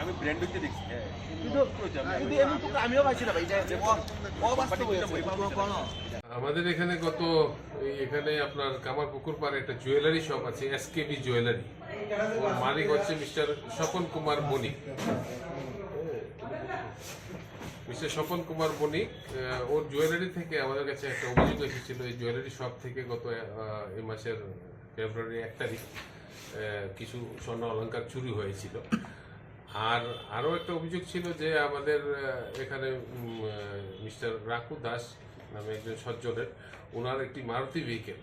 আমি দেখছি আমিও আমাদের এখানে গত এখানে আপনার কামারপুকুর পাড়ে একটা জুয়েলারি শপ আছে S S K B jewellery মালিক হচ্ছে মিস্টার স্বপন কুমার বণিক মিস্টার স্বপন কুমার বণিক ওর জুয়েলারি থেকে আমাদের কাছে একটা অভিযোগ এসেছিল। এই জুয়েলারি শপ থেকে গত এই মাসের ফেব্রুয়ারি এক তারিখ কিছু স্বর্ণ অলংকার চুরি হয়েছিল। আর আরও একটা অভিযোগ ছিল যে আমাদের এখানে মিস্টার রাকু দাস নামে একজন সজ্জনের ওনার একটি মারুতি ভেহিকেল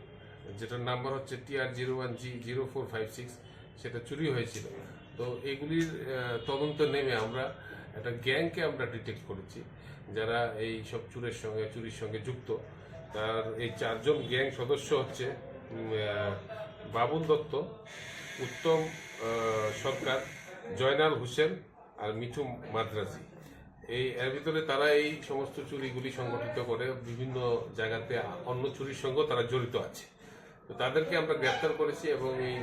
যেটার নাম্বার হচ্ছে T R zero one G zero four five six সেটা চুরি হয়েছিল। তো এগুলির তদন্ত নেমে আমরা একটা গ্যাংকে আমরা ডিটেক্ট করেছি। যারা এই সব চুরের সঙ্গে, চুরির সঙ্গে যুক্ত, তার এই চারজন গ্যাং সদস্য হচ্ছে বাবুল দত্ত, উত্তম সরকার, জয়নাল হোসেন আর মিঠু মাদ্রাজি। এই, এর ভিতরে তারা এই সমস্ত চুরিগুলি সংগঠিত করে বিভিন্ন জায়গাতে অন্য চুরির সঙ্গে তারা জড়িত আছে। তো তাদেরকে আমরা গ্রেপ্তার করেছি এবং এই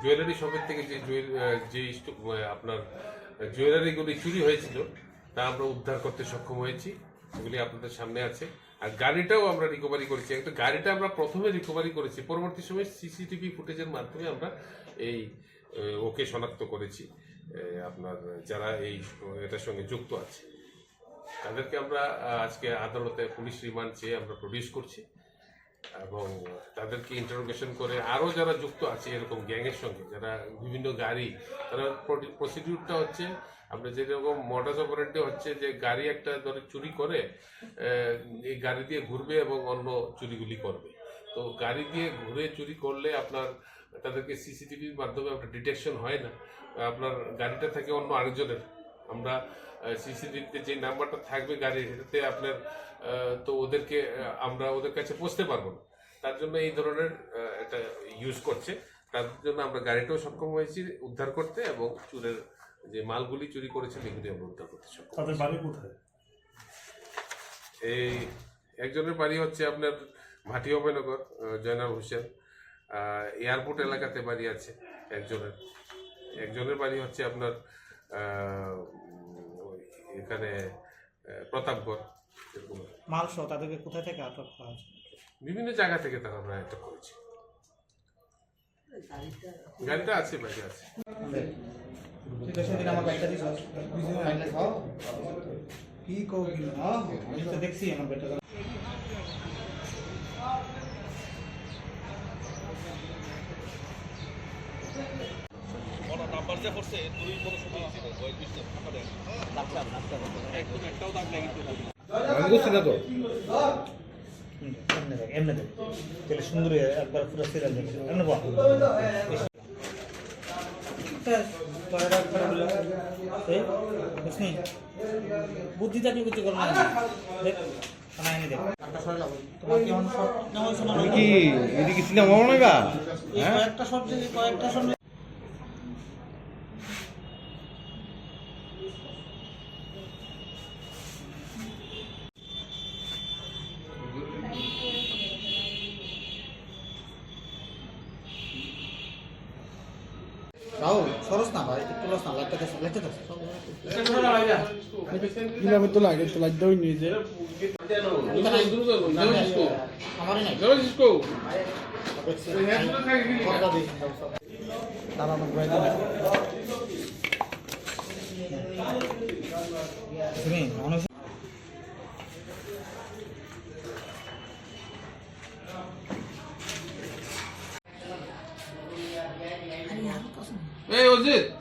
জুয়েলারি শপের থেকে যে জুয়েল যে আপনার জুয়েলারিগুলি চুরি হয়েছিল, তা আমরা উদ্ধার করতে সক্ষম হয়েছি। এগুলি আপনাদের সামনে আছে। আর গাড়িটাও আমরা রিকভারি করেছি। একটা গাড়িটা আমরা প্রথমে রিকভারি করেছি। পরবর্তী সময় সিসিটিভি ফুটেজের মাধ্যমে আমরা এই ওকে শনাক্ত করেছি। আপনার যারা এই, এটার সঙ্গে যুক্ত আছে। তাদেরকে আমরা আজকে আদালতে পুলিশ রিমান্ড চেয়ে আমরা প্রডিউস করছি। এবং তাদেরকে ইন্টারোগেশন করে আরও যারা যুক্ত আছে, এরকম গ্যাংয়ের সঙ্গে, যারা বিভিন্ন গাড়ি, তারা প্রসিডিউরটা হচ্ছে, আমরা যেরকম মডাস অপারেন্টে হচ্ছে যে গাড়ি একটা ধরে চুরি করে এই গাড়ি দিয়ে ঘুরবে এবং অন্য চুরিগুলি করবে। তো গাড়ি দিয়ে ঘুরে চুরি করলে আপনার, তাদেরকে সিসিটিভির মাধ্যমে আপনার ডিটেকশন হয় না। আপনার গাড়িটা থাকে অন্য আরেকজনের। আমরা সিসিটিভিতে যে নাম্বারটা থাকবে গাড়ির এটাতে আপনার তো ওদেরকে আমরা ওদের কাছে পৌঁছতে পারব না। তার জন্য এই ধরনের একটা ইউজ করছে। তার জন্য আমরা গাড়িটাও সক্ষম হয়েছি উদ্ধার করতে এবং চুরের যে মালগুলি চুরি করেছে সেগুলি আমরা উদ্ধার করতে সক্ষম তাদের বাড়ি কোথায়? এই একজনের বাড়ি হচ্ছে আপনার ভাটি অভয়নগর জয়নাল হোসেন। এয়ারপোর্ট এলাকাতে বাড়ি আছে একজনের। একজনের বাড়ি হচ্ছে আপনার এখানে প্রতাপগড় এরকম। মাল সহ তাদেরকে কোথায় থেকে আটক করা হয়েছে? বিভিন্ন জায়গা থেকে তারা আমরা অ্যাটাক করেছি। গাড়িটা আছে বাড়ি আছে। ঠিক আছে সেদিন আমার ব্যাগটা এমনি দেখ এমনি দেখ। তাহলে সুন্দর একবার পুরো সিরিয়াল দেখছে এমনি বল। বুদ্ধি থাকলে কিছু করব না। দেখ শোনায়নি তোমার কি না এদিকে সিনেমা বানাইবা? এই কয়েকটা শট রাহুল সরস না ভাই একটু লস না লাইটটা দেখ লাইটটা দেখ কীভাবে তো লাগে তো যে। নাই। ভাই তুমি অনেক Hey, was it?